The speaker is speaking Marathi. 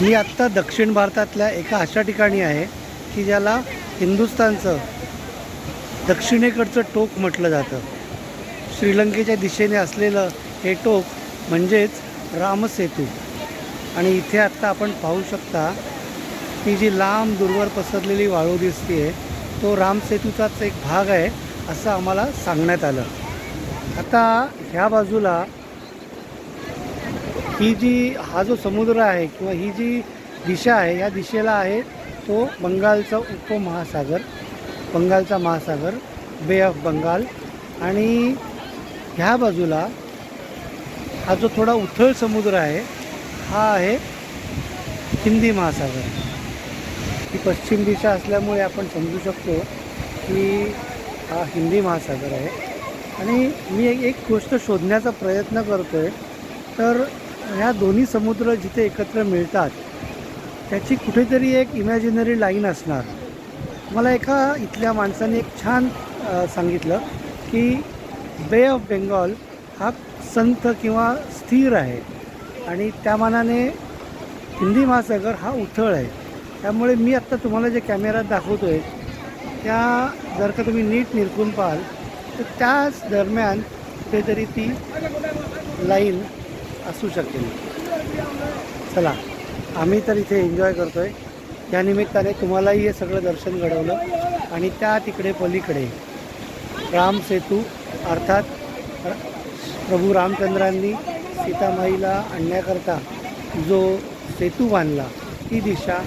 मी आत्ता दक्षिण भारतातल्या एका अशा ठिकाणी आहे की ज्याला हिंदुस्थानचं दक्षिणेकडचं टोक म्हटलं जातं. श्रीलंकेच्या दिशेने असलेलं हे टोक म्हणजेच रामसेतू. आणि इथे आत्ता आपण पाहू शकता की जी लांब दूरवर पसरलेली वाळू दिसते तो रामसेतूचाच एक भाग आहे असं आम्हाला सांगण्यात आलं. आता ह्या बाजूला ही जी हा जो समुद्र आहे किंवा ही जी दिशा आहे या दिशेला आहे तो बंगालचा उपमहासागर बंगालचा महासागर बे ऑफ बंगाल आणि ह्या बाजूला हा जो थोडा उथळ समुद्र आहे हा आहे हिंदी महासागर. ही पश्चिम दिशा असल्यामुळे आपण समजू शकतो की हा हिंदी महासागर आहे. आणि मी एक एक गोष्ट शोधण्याचा प्रयत्न करतो आहे तर ह्या दोन्ही समुद्र जिथे एकत्र मिळतात त्याची कुठेतरी एक इमॅजिनरी लाईन असणार. मला एका इथल्या माणसाने एक छान सांगितलं की बे ऑफ बेंगॉल हा संथ किंवा स्थिर आहे आणि त्या मानाने हिंदी महासागर हा उथळ आहे. त्यामुळे मी आत्ता तुम्हाला जे कॅमेरात दाखवतो आहे त्या जर का तुम्ही नीट निरखून पाहाल तर त्याच दरम्यान कुठेतरी ती लाईन असू शकेल चला आम्ही तर इथे एन्जॉय करतो आहे त्या निमित्ताने तुम्हालाही हे सगळं दर्शन घडवलं आणि त्या तिकडे पलीकडे राम सेतू अर्थात प्रभू रामचंद्रांनी सीतामाईला आणण्याकरता जो सेतू बांधला ती दिशा